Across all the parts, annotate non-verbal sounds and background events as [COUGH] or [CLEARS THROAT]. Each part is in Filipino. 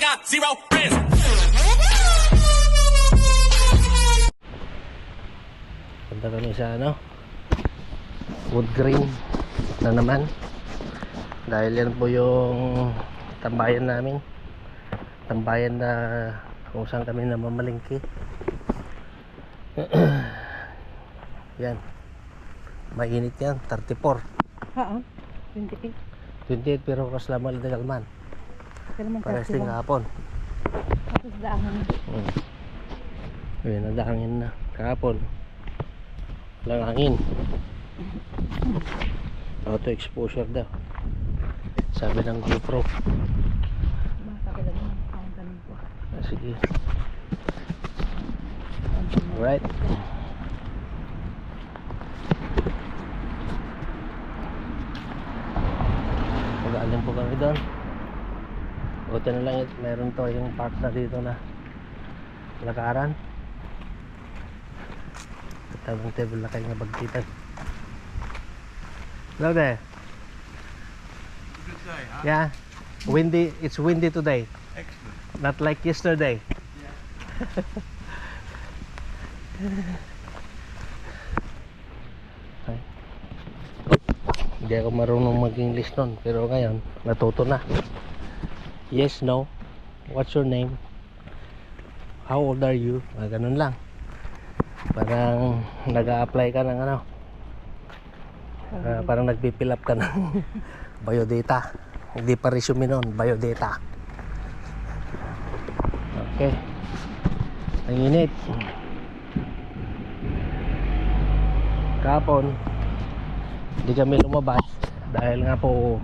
got zero friends. Punta kami sa ano Wood Green na naman. Dahil yan po yung tambayan namin. Tambayan na kung saan kami namamalingki. [CLEARS THROAT] Yan. Mainit yan, 34 Oo. 28. 28 pero kaslama legal man Kaya naman Para sa hapon Tapos daahan. Hmm. Ayun, nadahangin na kahapon. Walang hangin. Auto exposure daw. Sabi ng GoPro. Ah, sige. Alright. Mag-aalim po kami doon. Buti na lang meron to yung park na dito na lakaran. Tabang table na kayo nga bagtitan. Hello there. Good day, huh? Yeah. Windy. It's windy today. Excellent. Not like yesterday. Ay. Hindi ako marunong mag-English nun. Pero ngayon, natuto na. Yes, no. What's your name? How old are you? Ah, ganun lang. Parang nag apply ka ng ano. ah, parang nagpipill up ka ng [LAUGHS] biodata. Hindi pa resume nun, biodata. Okay. Ang init. Kapon, hindi kami lumabas dahil nga po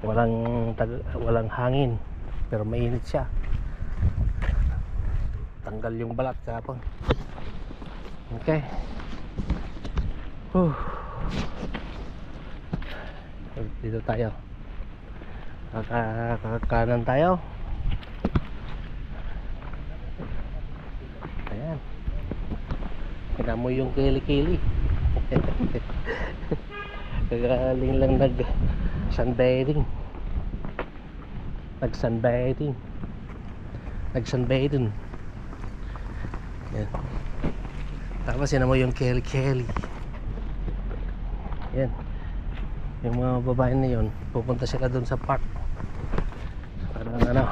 walang walang hangin pero mainit siya. Tanggal yung balat kapon. Okay. Whew. Dito tayo. Kaka- Kakakanan tayo. Ayan. Kita mo yung kili-kili. [LAUGHS] Kagaling lang nag sunbathing. Nag sunbathing. Nag sunbathing. Yan. Tapos yan mo yung kili-kili. Yan. Yung mga babae na yun, pupunta sila doon sa park. Parang ano,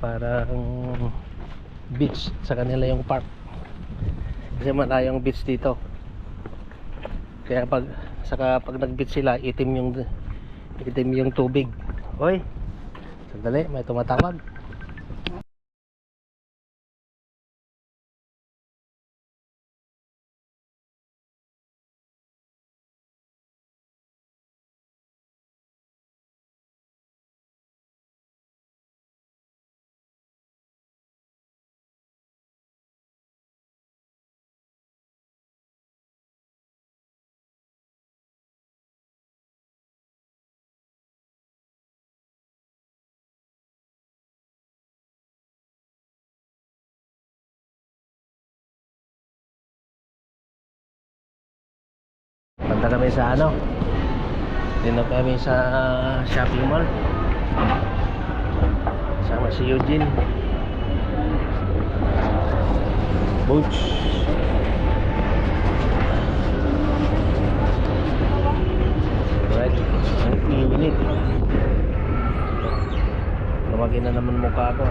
parang beach sa kanila yung park kasi malayong beach dito kaya pag saka pag nag beach sila itim yung itim yung tubig. Oy sandali may tumatawag Punta kami sa ano? Dino kami sa shopping mall. Sama si Eugene. Butch Right. Ang init. Lumaki na naman mukha ko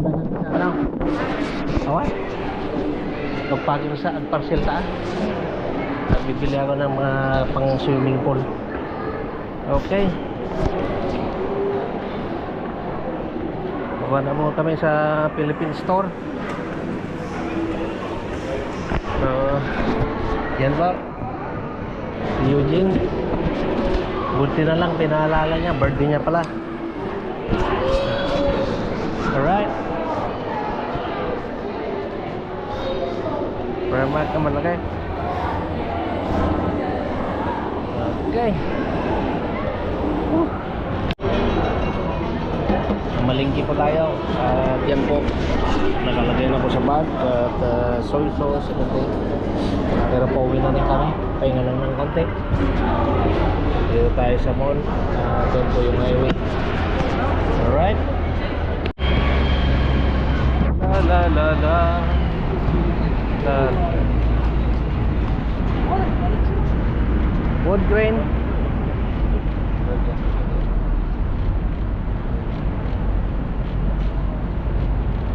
dagat sa ano awan pagpagin sa parcel saan bibili ako ng mga pang swimming pool okay Baba na mo kami sa Philippine store So, yan ba? Si Eugene. Buti na lang, pinaalala niya. Birthday niya pala. Alright. Salamat ka malaki. Okay. Malingki po tayo. At yan po. Nakalagay na po sa bag. At uh, soy sauce. Ito. Pero pauwi na rin kami. Pahinga lang ng konti. Dito tayo sa mall. Uh, doon po yung highway. Alright. La la la la. Wood grain.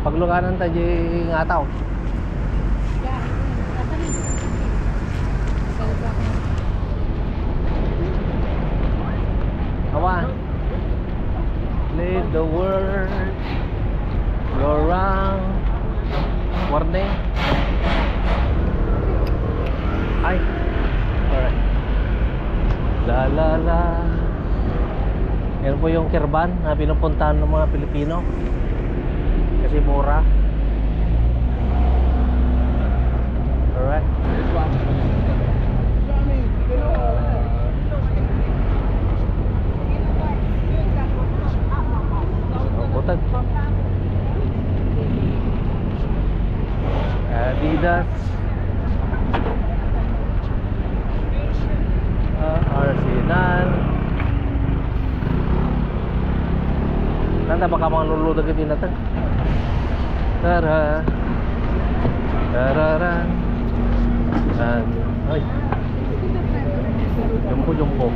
Pagluganan tayo ngataw. Awan. Lead the world. Go round. Warning. Ay. Alright. La la la. Yan po yung Kirban na pinupuntahan ng mga Pilipino. Kasi mura. Alright. Butag. Adidas. Ah, Arsenal. Nanda baka mga luludag din natin. Tara. Tararan. And, ay. Jumbo, jumbo.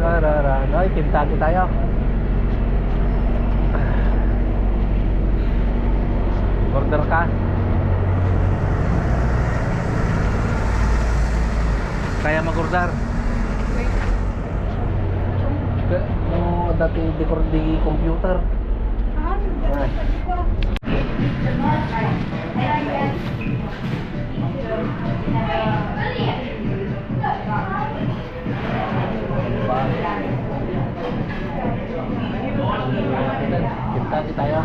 Tararan. Ay, Kentucky tayo. Order ka. Kaya mag-order. Ka- Yung dati ko di computer. Ay. Kentucky tayo.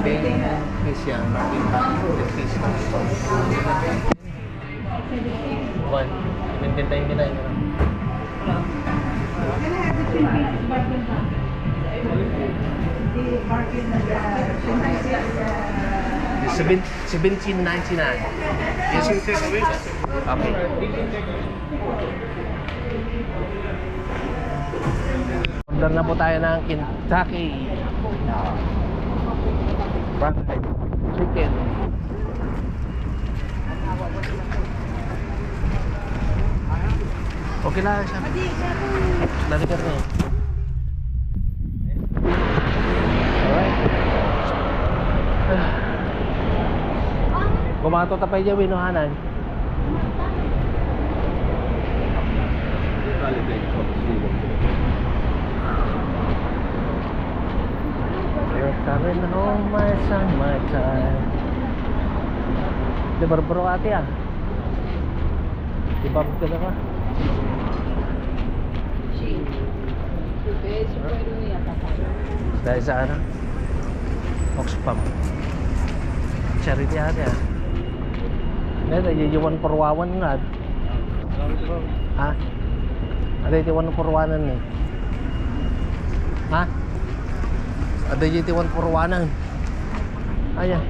17. Then, fish yan. Marking bakit. Fish. One. 17 tayo nila. Seven, 1799. Yes, you take away. Okay. Order na po tayo ng Kentucky. Fried chicken. Okay lang siya. Na eh. Alright. Kumato tapay dyan, winuhanan. You're coming home, my son, my child. Di barbaro ate ah. Di ba ka na ka? Dahil sa ano? Oxfam. Charity ate ah. Neda, yung porwawan nga. Ha? Ada yung one porwanan eh. Ada one porwanan. Ayan.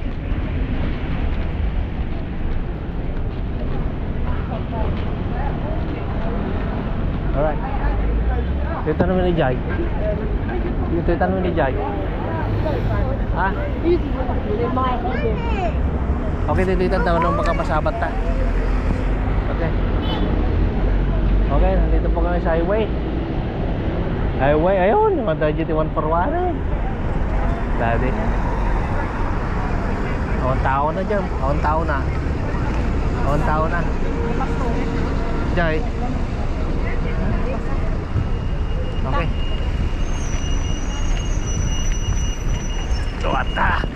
Alright. Ito naman ni Jai. Ito tanong ni Jai. Ha? Okay, dilitan daw nung magkapasabat ta. Okay. Okay, nandito po kami sa highway. Highway, ayun, mga GT1 for 1 eh. Dati. Awang tao na dyan. Awang tao na. Awang tao na. Jai. Okay. Tuwata.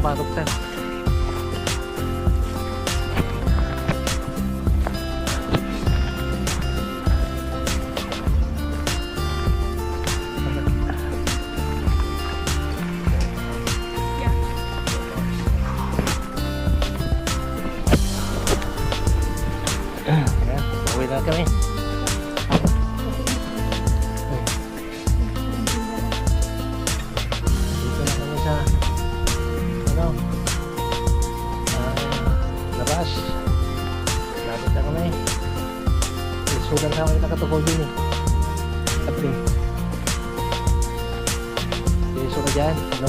Itatag ko ka ang batok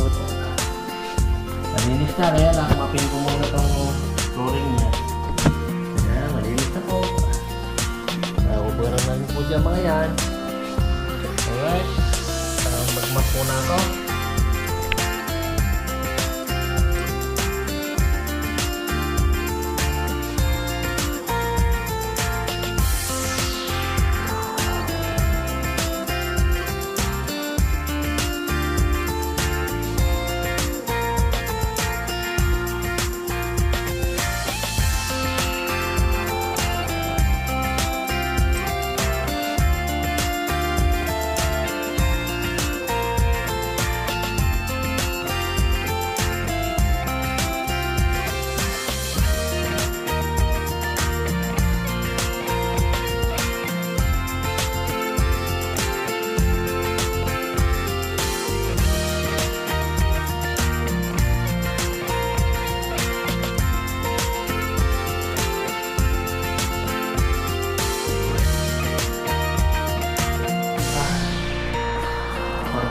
ano malinis na kaya nakamapin ko muna itong flooring niya. Ayan, malinis na po. Nakuburan na rin po dyan mga yan. Alright. Uh, muna ako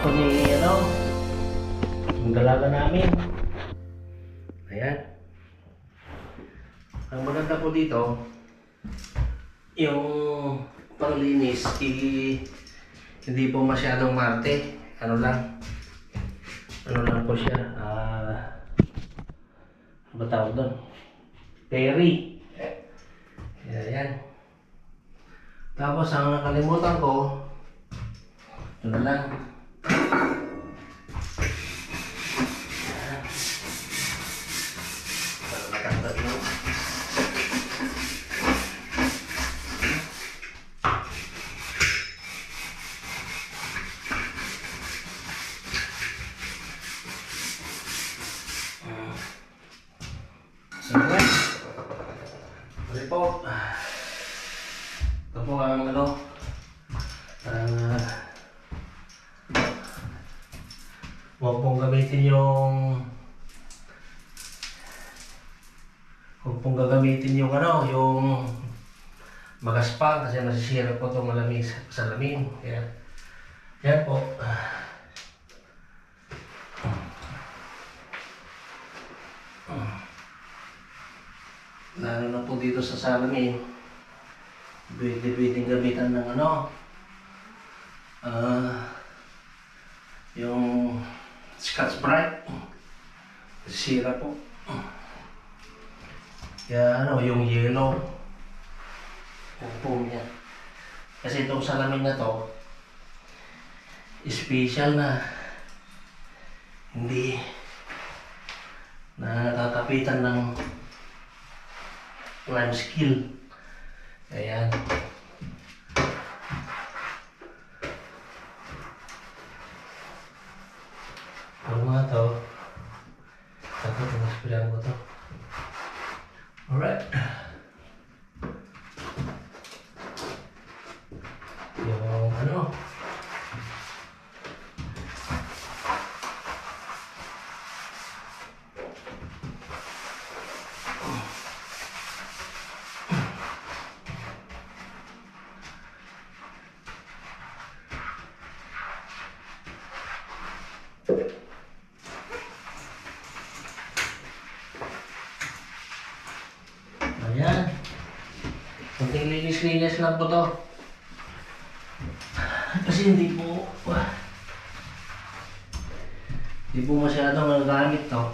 Kwarto ni ano, yung dalaga namin. Ayan. Ang maganda po dito, yung panglinis, i- hindi po masyadong marte. Ano lang, ano lang po siya, ah, ano ba tawag doon? Perry. Ayan. Tapos ang nakalimutan ko, ito lang. Kalau nak kata magaspang kasi masisira po itong malamig sa salamin. Yan. Yan po. Lalo na po dito sa salamin. Pwede pwedeng gamitan ng ano. Ah, yung Scotch Brite. Sira po. Kaya ano, yung yellow. Foam niya. Kasi itong salamin na to, special na hindi na nakakapitan ng lime skill. Ayan. Ang mga to, ito, pinaspiran ko to. Alright. Yung ano, Ayan. Linis-linis lang po to. Kasi hindi po, hindi po masyadong nagamit to.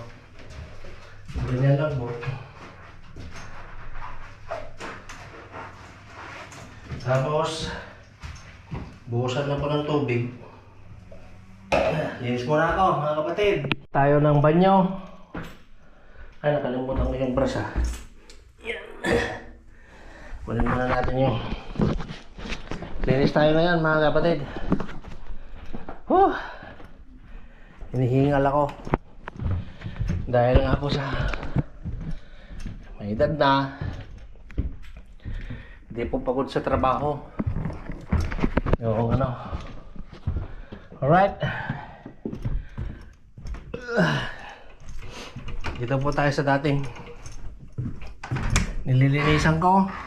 Ganyan lang po. Tapos, buhusan na po ng tubig. Linis muna ako, mga kapatid. Tayo ng banyo. Ay, nakalimutan ko yung brush ah. Kunin muna natin yung Linis tayo ngayon mga kapatid. Huh Hinihingal ako. Dahil nga po sa May edad na Hindi po pagod sa trabaho. Yung ano. Alright. Dito po tayo sa dating Nililinisan ko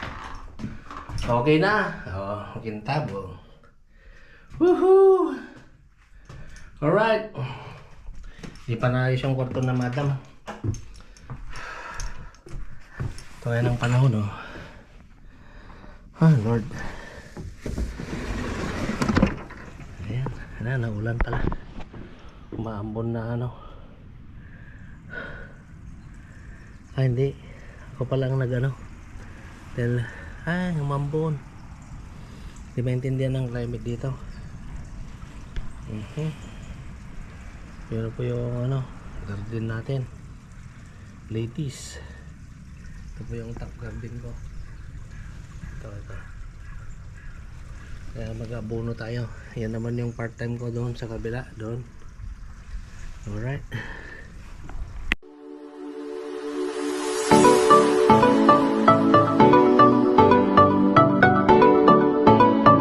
Okay na. Oh, kintabong. Woohoo! Alright. Di pa naayos yung kwarto na madam. Ito ang panahon, oh. Ah, Lord. Ayan. Ayan, naulan pala. Umaambon na ano. Ah, hindi. Ako pa lang nag ano. Dahil ay, umambon. Di maintindihan ng climate dito. Mhm. Pero po yung ano, garden natin. Ladies. Ito po yung top garden ko. Ito, ito. Kaya mag-abono tayo. Yan naman yung part-time ko doon sa kabila. Doon. Alright.